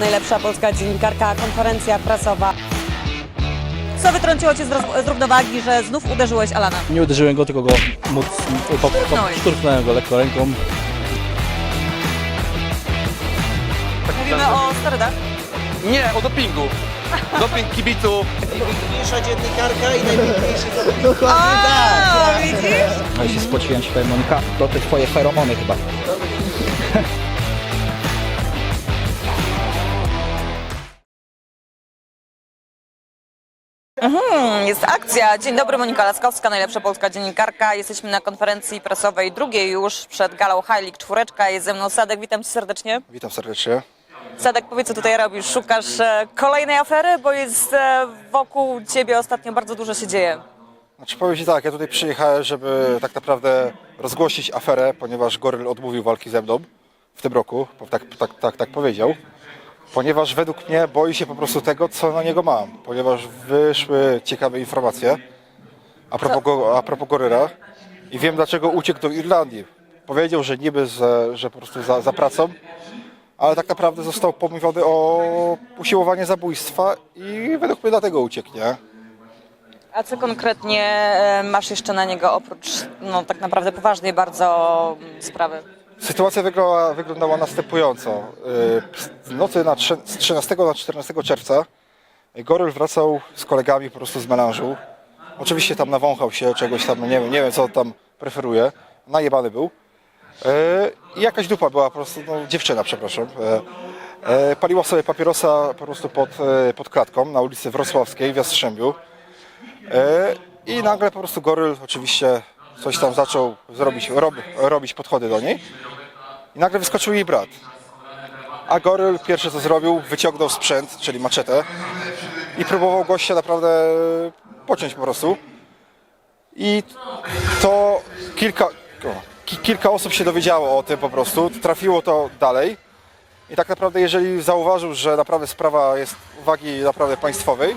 najlepsza polska dziennikarka, konferencja prasowa. Co wytrąciło Cię z, roz- z równowagi, że znów uderzyłeś Alana? Nie uderzyłem go, tylko go móc, po, po, Szturchnąłeś. szturchnąłem go lekko ręką. Mówimy o sterydach. Nie, o dopingu. Doping kibiców. Najpiękniejsza dziennikarka i najpiękniejszy Dokładnie O, widzisz? No i się spociłem się, Monika, to te twoje feromony chyba. Hmm, jest akcja. Dzień dobry, Monika Laskowska, najlepsza polska dziennikarka. Jesteśmy na konferencji prasowej drugiej już przed galą League czwóreczka. Jest ze mną Sadek, witam Cię serdecznie. Witam serdecznie. Sadek, powiedz co tutaj robisz? Szukasz e, kolejnej afery, bo jest e, wokół Ciebie ostatnio bardzo dużo się dzieje. Znaczy powiem Ci tak, ja tutaj przyjechałem, żeby tak naprawdę rozgłosić aferę, ponieważ Goryl odmówił walki ze mną w tym roku, bo tak, tak, tak, tak powiedział. Ponieważ według mnie boi się po prostu tego, co na niego mam. Ponieważ wyszły ciekawe informacje a propos, go, a propos Goryla i wiem dlaczego uciekł do Irlandii. Powiedział, że niby, że, że po prostu za, za pracą, ale tak naprawdę został pomówiony o usiłowanie zabójstwa i według mnie dlatego uciekł, nie? A co konkretnie e, masz jeszcze na niego oprócz no, tak naprawdę poważnej bardzo sprawy? Sytuacja wyglądała, następująco. Z nocy na z 13 na 14 czerwca Goryl wracał z kolegami po prostu z melanżu. Oczywiście tam nawąchał się czegoś tam, nie wiem, nie wiem co tam preferuje. Najebany był. I jakaś dupa była po prostu, no, dziewczyna, przepraszam. Yy, Paliła sobie papierosa po prostu pod, pod klatką na ulicy Wrocławskiej w Jastrzębiu. I nagle po prostu goryl oczywiście coś tam zaczął zrobić, rob, robić podchody do niej. I nagle wyskoczył jej brat. A goryl pierwsze co zrobił, wyciągnął sprzęt, czyli maczetę i próbował gościa naprawdę pociąć po prostu. I to kilka, kilka osób się dowiedziało o tym po prostu, trafiło to dalej. I tak naprawdę jeżeli zauważył, że naprawdę sprawa jest uwagi naprawdę państwowej,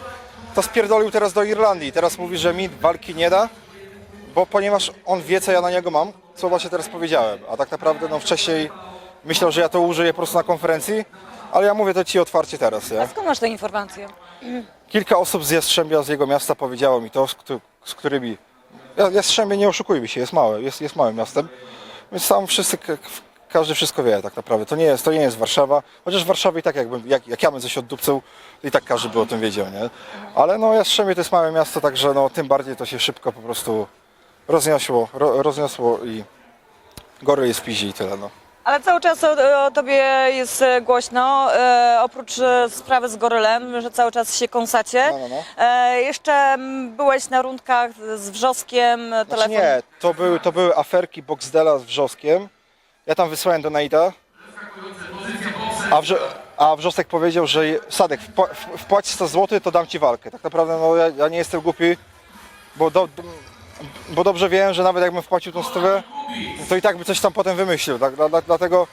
to spierdolił teraz do Irlandii. Teraz mówi, że mi walki nie da, bo ponieważ on wie, co ja na niego mam, co właśnie teraz powiedziałem. A tak naprawdę no wcześniej myślał, że ja to użyję po prostu na konferencji, ale ja mówię to ci otwarcie teraz. Nie? A skąd masz te informacje? Kilka osób z Jastrzębia, z jego miasta powiedziało mi to, z, któ- z którymi... Ja- Jastrzębie, nie oszukujmy się, jest małe, jest, jest małym miastem, więc tam wszyscy, każdy wszystko wie tak naprawdę. To nie jest, to nie jest Warszawa, chociaż w Warszawie i tak jakbym, jak, jak ja bym coś oddupcył, to i tak każdy by o tym wiedział, nie? Ale no Jastrzębie to jest małe miasto, także no tym bardziej to się szybko po prostu rozniosło, ro, rozniosło i gory jest w piździ i tyle, no. Ale cały czas o, o tobie jest e, głośno, e, oprócz e, sprawy z gorylem, że cały czas się kąsacie. No, no, no. E, jeszcze byłeś na rundkach z Wrzoskiem, e, Znaczy telefon. nie, to były, to były aferki Boxdela z Wrzoskiem. Ja tam wysłałem do Naida. A, Wrzo- a Wrzosek powiedział, że je- Sadek, wpła- w- wpłać 100 zł, to dam ci walkę. Tak naprawdę no, ja, ja nie jestem głupi, bo, do, bo dobrze wiem, że nawet jakbym wpłacił tą stówę, to i tak by coś tam potem wymyślił. Tak, dla, dla, dlatego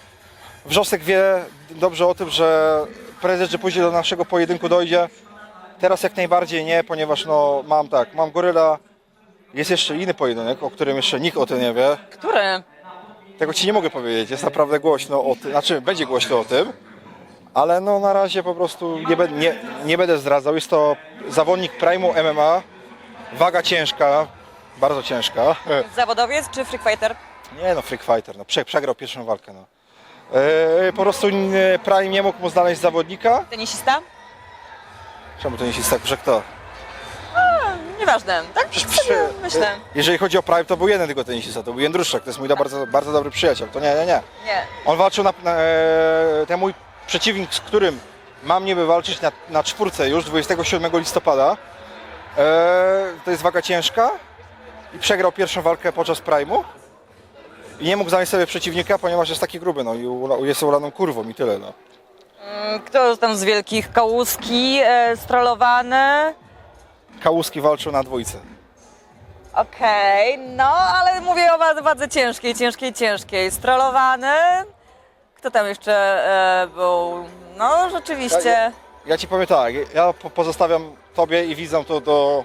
Wrzosek wie dobrze o tym, że prędzej czy później do naszego pojedynku dojdzie. Teraz jak najbardziej nie, ponieważ no, mam tak, mam goryla, jest jeszcze inny pojedynek, o którym jeszcze nikt o tym nie wie. Który? Tego ci nie mogę powiedzieć, jest naprawdę głośno o tym, znaczy będzie głośno o tym, ale no na razie po prostu nie, be, nie, nie będę zdradzał. Jest to zawodnik Primu MMA, waga ciężka, bardzo ciężka. Zawodowiec czy freak fighter? Nie no, freak fighter, no, prze, przegrał pierwszą walkę. No. E, po prostu e, Prime nie mógł mu znaleźć zawodnika. Tenisista? Czemu to nie jest tak, że kto? Nieważne, tak przy- myślę. Jeżeli chodzi o Prime, to był jeden tylko tenisista, to był Jędruszczak, to jest mój bardzo, bardzo dobry przyjaciel. To nie, nie, nie. Nie. On walczył na, na e, ten mój przeciwnik, z którym mam niby walczyć na, na czwórce już 27 listopada. E, to jest waga ciężka i przegrał pierwszą walkę podczas Prime'u. I nie mógł znaleźć sobie przeciwnika, ponieważ jest taki gruby, no i ula- jest ulaną kurwą i tyle, no. Kto tam z wielkich? Kałuski, e, strollowany? Kałuski walczył na dwójce. Okej, no ale mówię o wa- wadze ciężkiej, ciężkiej, ciężkiej. Strollowany? Kto tam jeszcze e, był? No rzeczywiście. Ja ci powiem tak, ja po- pozostawiam tobie i widzom to do,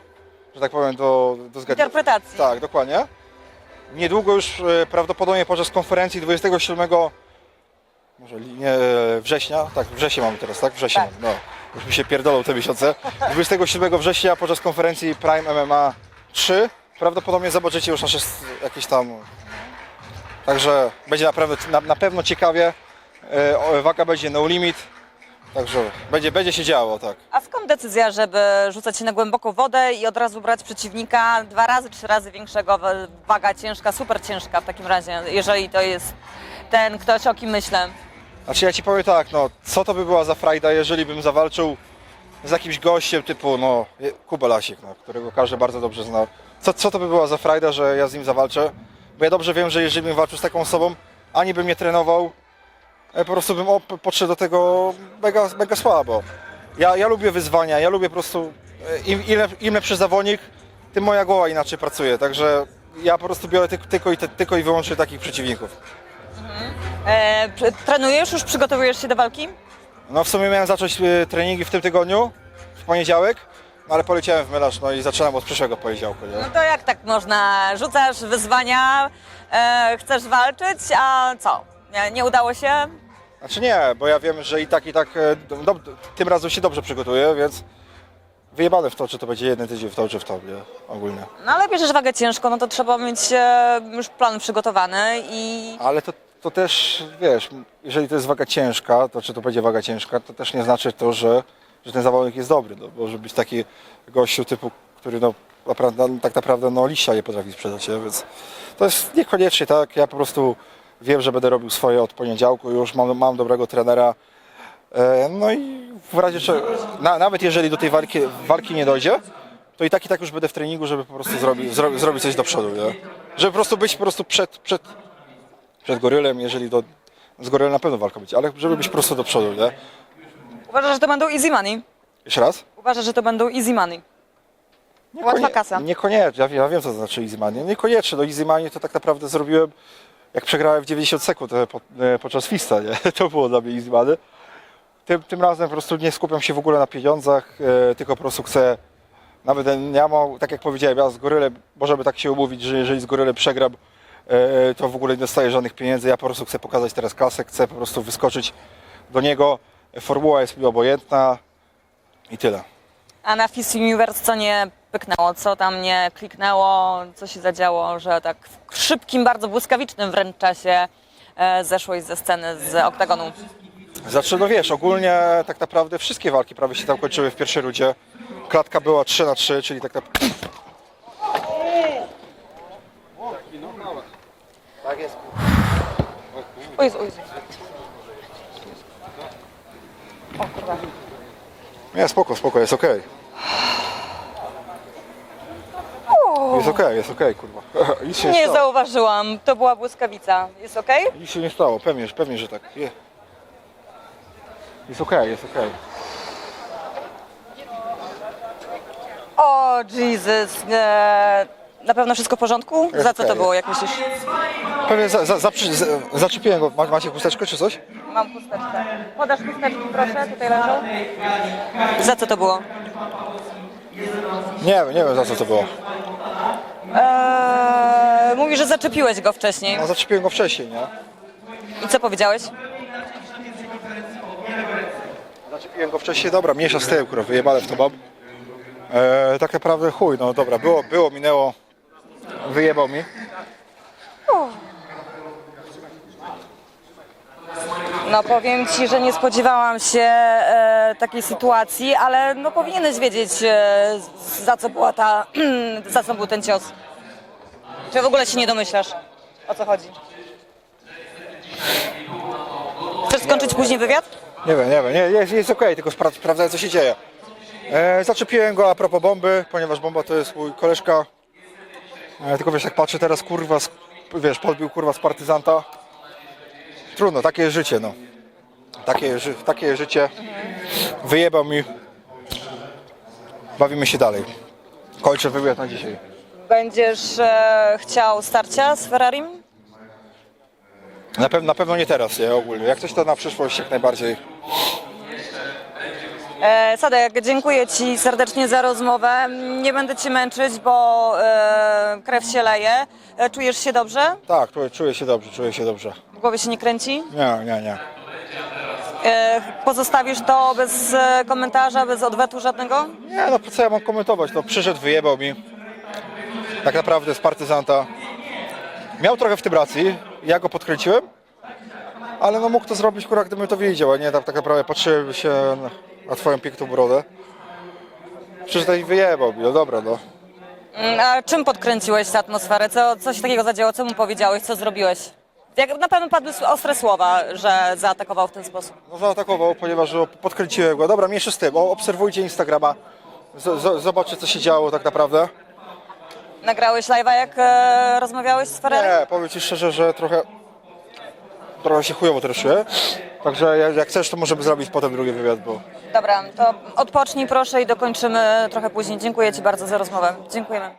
że tak powiem, do, do zgadnienia. Interpretacji. Tak, dokładnie. Niedługo już e, prawdopodobnie podczas konferencji 27 może li- nie, września, tak, września mamy teraz, tak? Wrzesień, Tak. no. Już mi się pierdolą te miesiące. 27 września podczas konferencji Prime MMA 3 prawdopodobnie zobaczycie już nasze s- jakieś tam... Także będzie naprawdę, na, na pewno ciekawie. E, o, waga będzie no limit. Także będzie, będzie się działo, tak. A skąd decyzja, żeby rzucać się na głęboką wodę i od razu brać przeciwnika dwa razy, trzy razy większego, wa- waga ciężka, super ciężka w takim razie, jeżeli to jest ten ktoś, o kim myślę. Znaczy ja ci powiem tak, no co to by była za frajda, jeżeli bym zawalczył z jakimś gościem typu, no, Kuba Lasik, no, którego każdy bardzo dobrze zna. Co, co to by była za frajda, że ja z nim zawalczę? Bo ja dobrze wiem, że jeżeli bym walczył z taką osobą, ani bym nie trenował, po prostu bym podszedł do tego mega, mega słabo. Ja, ja lubię wyzwania, ja lubię po prostu, e, im, im, lep- im lepszy zawodnik, tym moja głowa inaczej pracuje, także ja po prostu biorę ty, tylko, i, tylko i wyłącznie takich przeciwników. E, pr- trenujesz już, przygotowujesz się do walki? No w sumie miałem zacząć y, treningi w tym tygodniu, w poniedziałek, no ale poleciałem w melarz, no i zaczynam od przyszłego poniedziałku, nie? No to jak tak można? Rzucasz wyzwania, e, chcesz walczyć, a co? Nie, nie udało się? Znaczy nie, bo ja wiem, że i tak, i tak e, do, do, tym razem się dobrze przygotuję, więc wyjebane w to, czy to będzie jeden tydzień w to, czy w to, nie? Ogólnie. No ale bierzesz wagę ciężką, no to trzeba mieć e, już plan przygotowany i Ale to, to też, wiesz, jeżeli to jest waga ciężka, to czy to będzie waga ciężka, to też nie znaczy to, że, że ten zawodnik jest dobry, no, może być taki gościu typu, który no, naprawdę, tak naprawdę no, liścia nie potrafi sprzedać, nie? więc to jest niekoniecznie tak, ja po prostu wiem, że będę robił swoje od poniedziałku, już mam, mam dobrego trenera, e, no i w razie czego, na, nawet jeżeli do tej walki, walki nie dojdzie, to i tak i tak już będę w treningu, żeby po prostu zrobić, zro, zrobić coś do przodu, nie? żeby po prostu być po prostu przed, przed, przed gorylem, jeżeli do, z gorylem na pewno walka być, ale żeby być prosto do przodu, nie? uważasz, że to będą easy money? Jeszcze raz? Uważasz, że to będą easy money? Łatwa kasa. Niekoniecznie, ja, wiem- ja wiem co to znaczy easy money. Niekoniecznie, no easy money to tak naprawdę zrobiłem, jak przegrałem w 90 sekund e, e, podczas Fista, nie? To było dla mnie money. Tym, tym razem po prostu nie skupiam się w ogóle na pieniądzach, e, tylko po prostu chcę, nawet ja mam, tak jak powiedziałem, ja z gorylem, możemy tak się umówić, że jeżeli z gorylem przegram, to w ogóle nie dostaję żadnych pieniędzy, ja po prostu chcę pokazać teraz klasę, chcę po prostu wyskoczyć do niego, formuła jest mi obojętna i tyle. A na Fist Universe co nie pyknęło, co tam nie kliknęło, co się zadziało, że tak w szybkim, bardzo błyskawicznym wręcz czasie e, zeszłeś ze sceny z oktagonu. Znaczy, no wiesz, ogólnie tak naprawdę wszystkie walki prawie się tam kończyły w pierwszej rundzie. Klatka była 3 na 3, czyli tak naprawdę... Tak jest. O Jezu, o Jezu. O kurwa. Nie, spoko, spoko, jest okej. Jest okej, jest okej, kurwa. Nic się nie, Nie stało. zauważyłam, to była błyskawica. Jest okej? Nic się nie stało, pewnie, pewnie, że tak. Je. Jest okej, jest okej. O Jesus. E, na pewno wszystko w porządku? Za co to okej. było, jak myślisz? Pewnie za, za, za, za, zaczepiłem go. Ma, macie chusteczkę czy coś? Mam chusteczkę. Podasz chusteczki proszę, tutaj leżą. Za co to było? Nie wiem, nie wiem za co to było. Eee, mówi, że zaczepiłeś go wcześniej. No, zaczepiłem go wcześniej, nie? I co powiedziałeś? Zaczepiłem go wcześniej, dobra, mniejsza z tyłu, kurwa, wyjebane w to mam. E, tak naprawdę chuj, no dobra, było, było, minęło, wyjebał mi. No powiem Ci, że nie spodziewałam się e, takiej sytuacji, ale no powinieneś wiedzieć e, za co była ta, za co był ten cios. W ogóle się nie domyślasz, o co chodzi? Chcesz skończyć później wywiad? Nie wiem, nie wiem, nie, jest, jest okej, tylko spra- sprawdzałem co się dzieje. E, zaczepiłem go a propos bomby, ponieważ bomba to jest mój koleżka. E, tylko wiesz, jak patrzę teraz, kurwa, z, wiesz, podbił kurwa z partyzanta. Trudno, takie jest życie, no. Takie, ży- takie życie. Wyjebał mi. Bawimy się dalej. Kończę wywiad na dzisiaj. Będziesz e, chciał starcia z Ferrarim? Na, pew- na pewno nie teraz, nie, ogólnie. Jak coś to na przyszłość jak najbardziej. E, Sadek, dziękuję Ci serdecznie za rozmowę. Nie będę Cię męczyć, bo e, krew się leje. E, czujesz się dobrze? Tak, czuję, czuję się dobrze, czuję się dobrze. W głowie się nie kręci? Nie, nie, nie. E, Pozostawisz to bez e, komentarza, bez odwetu żadnego? Nie no, co ja mam komentować, no przyszedł, wyjebał mi. Tak naprawdę z partyzanta. Miał trochę w tym racji, ja go podkręciłem, ale no mógł to zrobić, kurwa, gdybym to wiedział, a nie tak, tak naprawdę patrzyłem się na, twoją piękną brodę. Przyszedł i wyjebał mi, no dobra, no. Mm, A czym podkręciłeś tę atmosferę? Co, co się takiego zadziało? Co mu powiedziałeś? Co zrobiłeś? Jak, na pewno padły ostre słowa, że zaatakował w ten sposób. No zaatakował, ponieważ podkręciłem go. Dobra, mniejszy z tym, o, obserwujcie Instagrama, z, z, zobaczcie co się działo tak naprawdę. Nagrałeś live'a, jak e, rozmawiałeś z Ferrari? Nie, powiem Ci szczerze, że trochę, trochę się chujowo czuję. Także jak, jak chcesz, to możemy zrobić potem drugi wywiad, bo Dobra, to odpocznij proszę i dokończymy trochę później. Dziękuję Ci bardzo za rozmowę. Dziękujemy.